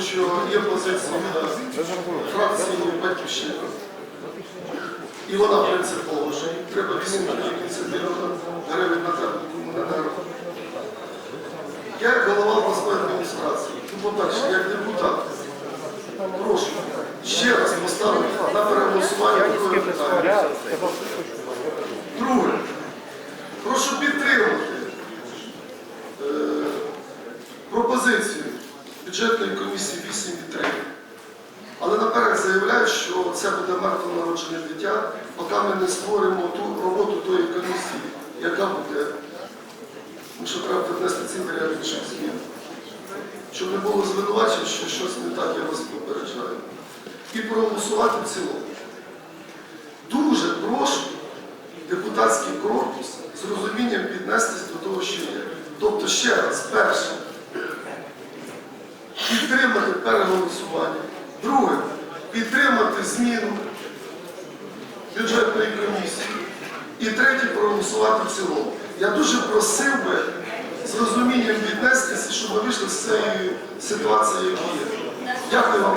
тому що є позиція фракції Батьківщина. І вона принципова, що треба 8 мільйонів гривень на тему. Я голова обласної адміністрації, ну, по-перше, як депутат, прошу ще раз поставити на переголосування такої питання. Друге, прошу підтримати е, пропозицію бюджетної комісії 8 і 3. Але наперед заявляю, що це буде мертво народжене дитя, поки ми не створимо ту роботу тої комісії, яка буде, тому що треба внести ці ряд змін. Щоб не було звинувачень, що щось не так, я вас попереджаю. І проголосувати в цілому. Дуже прошу депутатський корпус з розумінням піднестись до того, що є. Тобто, ще раз, перше, підтримати переголосування. Друге, підтримати зміну бюджетної комісії. І третє, проголосувати в цілому. Я дуже просив би з розумінням віднестися, щоб ми вийшли з цієї ситуації, яка є. Дякую вам.